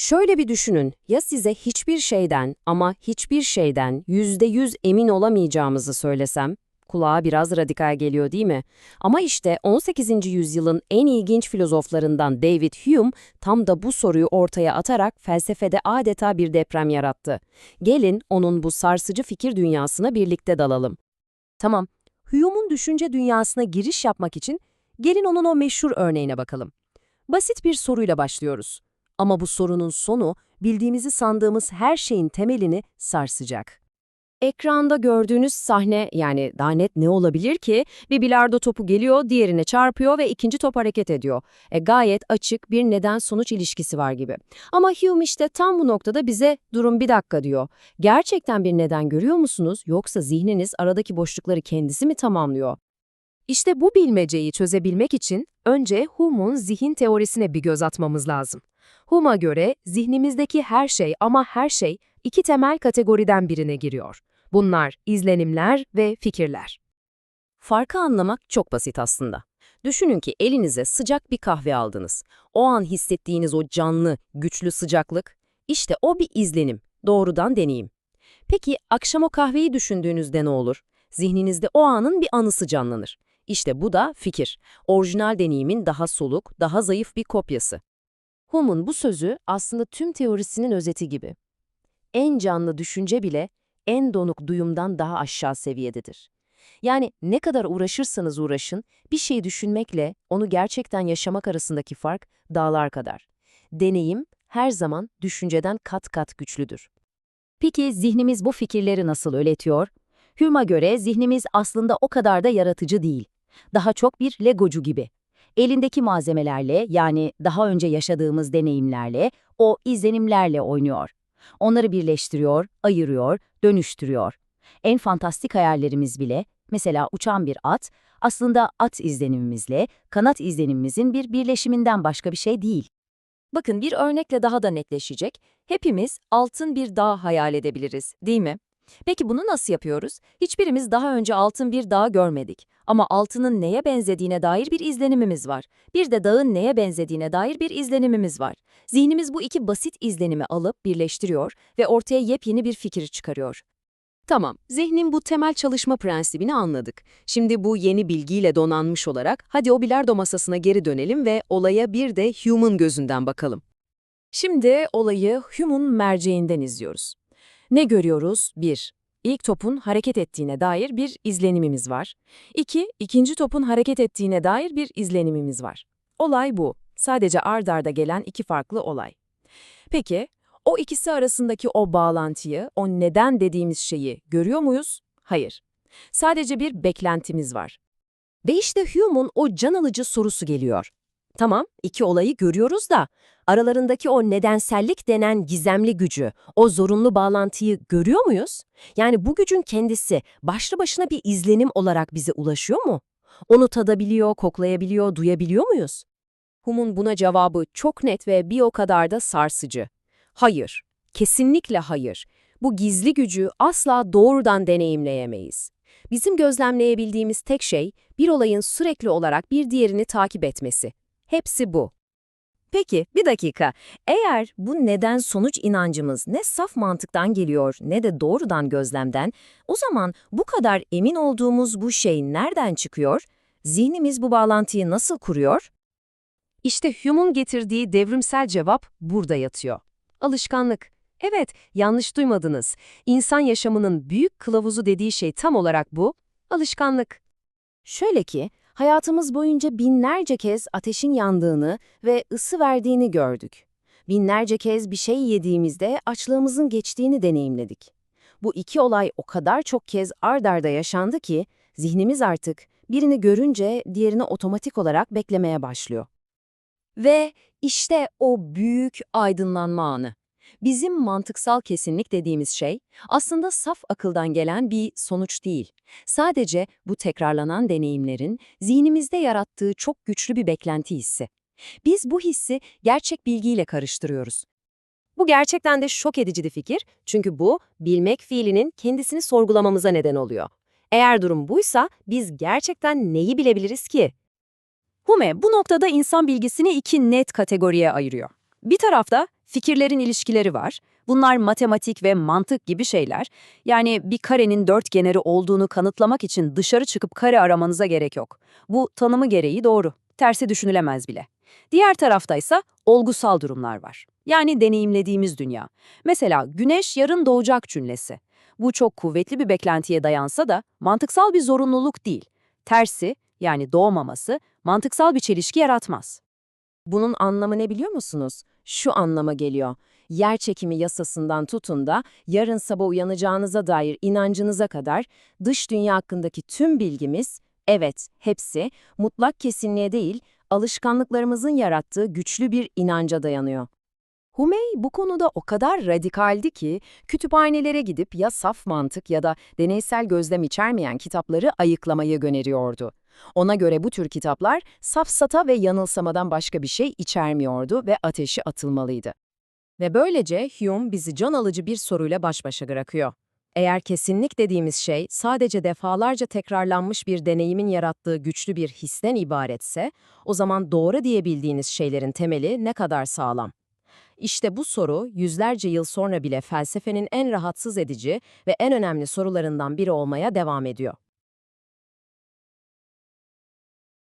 Şöyle bir düşünün, ya size hiçbir şeyden ama hiçbir şeyden %100 emin olamayacağımızı söylesem? Kulağa biraz radikal geliyor değil mi? Ama işte 18. yüzyılın en ilginç filozoflarından David Hume tam da bu soruyu ortaya atarak felsefede adeta bir deprem yarattı. Gelin onun bu sarsıcı fikir dünyasına birlikte dalalım. Tamam, Hume'un düşünce dünyasına giriş yapmak için gelin onun o meşhur örneğine bakalım. Basit bir soruyla başlıyoruz. Ama bu sorunun sonu bildiğimizi sandığımız her şeyin temelini sarsacak. Ekranda gördüğünüz sahne yani daha net ne olabilir ki? Bir bilardo topu geliyor, diğerine çarpıyor ve ikinci top hareket ediyor. E, gayet açık bir neden-sonuç ilişkisi var gibi. Ama Hume işte tam bu noktada bize durum bir dakika diyor. Gerçekten bir neden görüyor musunuz yoksa zihniniz aradaki boşlukları kendisi mi tamamlıyor? İşte bu bilmeceyi çözebilmek için önce Hume'un zihin teorisine bir göz atmamız lazım. Hume'a göre zihnimizdeki her şey ama her şey iki temel kategoriden birine giriyor. Bunlar izlenimler ve fikirler. Farkı anlamak çok basit aslında. Düşünün ki elinize sıcak bir kahve aldınız. O an hissettiğiniz o canlı, güçlü sıcaklık, işte o bir izlenim, doğrudan deneyim. Peki akşam o kahveyi düşündüğünüzde ne olur? Zihninizde o anın bir anısı canlanır. İşte bu da fikir. Orijinal deneyimin daha soluk, daha zayıf bir kopyası. Hume'un bu sözü aslında tüm teorisinin özeti gibi. En canlı düşünce bile en donuk duyumdan daha aşağı seviyededir. Yani ne kadar uğraşırsanız uğraşın, bir şeyi düşünmekle onu gerçekten yaşamak arasındaki fark dağlar kadar. Deneyim her zaman düşünceden kat kat güçlüdür. Peki zihnimiz bu fikirleri nasıl öğretiyor? Hume'a göre zihnimiz aslında o kadar da yaratıcı değil. Daha çok bir legocu gibi. Elindeki malzemelerle yani daha önce yaşadığımız deneyimlerle, o izlenimlerle oynuyor. Onları birleştiriyor, ayırıyor, dönüştürüyor. En fantastik hayallerimiz bile, mesela uçan bir at, aslında at izlenimimizle, kanat izlenimimizin bir birleşiminden başka bir şey değil. Bakın bir örnekle daha da netleşecek. Hepimiz altın bir dağ hayal edebiliriz, değil mi? Peki bunu nasıl yapıyoruz? Hiçbirimiz daha önce altın bir dağ görmedik. Ama altının neye benzediğine dair bir izlenimimiz var. Bir de dağın neye benzediğine dair bir izlenimimiz var. Zihnimiz bu iki basit izlenimi alıp birleştiriyor ve ortaya yepyeni bir fikir çıkarıyor. Tamam, zihnin bu temel çalışma prensibini anladık. Şimdi bu yeni bilgiyle donanmış olarak hadi o bilardo masasına geri dönelim ve olaya bir de Hume'un gözünden bakalım. Şimdi olayı Hume'un merceğinden izliyoruz. Ne görüyoruz? 1. İlk topun hareket ettiğine dair bir izlenimimiz var. 2. İkinci topun hareket ettiğine dair bir izlenimimiz var. Olay bu. Sadece ard arda gelen iki farklı olay. Peki, o ikisi arasındaki o bağlantıyı, o neden dediğimiz şeyi görüyor muyuz? Hayır. Sadece bir beklentimiz var. Ve işte Hume'un o can alıcı sorusu geliyor. Tamam, iki olayı görüyoruz da aralarındaki o nedensellik denen gizemli gücü, o zorunlu bağlantıyı görüyor muyuz? Yani bu gücün kendisi başlı başına bir izlenim olarak bize ulaşıyor mu? Onu tadabiliyor, koklayabiliyor, duyabiliyor muyuz? Hume'un buna cevabı çok net ve bir o kadar da sarsıcı. Hayır, kesinlikle hayır. Bu gizli gücü asla doğrudan deneyimleyemeyiz. Bizim gözlemleyebildiğimiz tek şey bir olayın sürekli olarak bir diğerini takip etmesi. Hepsi bu. Peki, bir dakika. Eğer bu neden-sonuç inancımız ne saf mantıktan geliyor ne de doğrudan gözlemden, o zaman bu kadar emin olduğumuz bu şey nereden çıkıyor? Zihnimiz bu bağlantıyı nasıl kuruyor? İşte Hume'un getirdiği devrimsel cevap burada yatıyor. Alışkanlık. Evet, yanlış duymadınız. İnsan yaşamının büyük kılavuzu dediği şey tam olarak bu, alışkanlık. Şöyle ki, Hayatımız boyunca binlerce kez ateşin yandığını ve ısı verdiğini gördük. Binlerce kez bir şey yediğimizde açlığımızın geçtiğini deneyimledik. Bu iki olay o kadar çok kez ard arda yaşandı ki zihnimiz artık birini görünce diğerini otomatik olarak beklemeye başlıyor. Ve işte o büyük aydınlanma anı. Bizim mantıksal kesinlik dediğimiz şey aslında saf akıldan gelen bir sonuç değil. Sadece bu tekrarlanan deneyimlerin zihnimizde yarattığı çok güçlü bir beklenti hissi. Biz bu hissi gerçek bilgiyle karıştırıyoruz. Bu gerçekten de şok edici bir fikir çünkü bu bilmek fiilinin kendisini sorgulamamıza neden oluyor. Eğer durum buysa biz gerçekten neyi bilebiliriz ki? Hume bu noktada insan bilgisini iki net kategoriye ayırıyor. Bir tarafta fikirlerin ilişkileri var. Bunlar matematik ve mantık gibi şeyler. Yani bir karenin dörtgeneri olduğunu kanıtlamak için dışarı çıkıp kare aramanıza gerek yok. Bu tanımı gereği doğru. Tersi düşünülemez bile. Diğer taraftaysa olgusal durumlar var. Yani deneyimlediğimiz dünya. Mesela güneş yarın doğacak cümlesi. Bu çok kuvvetli bir beklentiye dayansa da mantıksal bir zorunluluk değil. Tersi, yani doğmaması, mantıksal bir çelişki yaratmaz. Bunun anlamı ne biliyor musunuz? Şu anlama geliyor. Yer çekimi yasasından tutun da yarın sabah uyanacağınıza dair inancınıza kadar dış dünya hakkındaki tüm bilgimiz, evet hepsi mutlak kesinliğe değil, alışkanlıklarımızın yarattığı güçlü bir inanca dayanıyor. Humey bu konuda o kadar radikaldi ki kütüphanelere gidip ya saf mantık ya da deneysel gözlem içermeyen kitapları ayıklamayı öneriyordu. Ona göre bu tür kitaplar safsata ve yanılsamadan başka bir şey içermiyordu ve ateşi atılmalıydı. Ve böylece Hume bizi can alıcı bir soruyla baş başa bırakıyor. Eğer kesinlik dediğimiz şey sadece defalarca tekrarlanmış bir deneyimin yarattığı güçlü bir histen ibaretse, o zaman doğru diyebildiğiniz şeylerin temeli ne kadar sağlam? İşte bu soru yüzlerce yıl sonra bile felsefenin en rahatsız edici ve en önemli sorularından biri olmaya devam ediyor.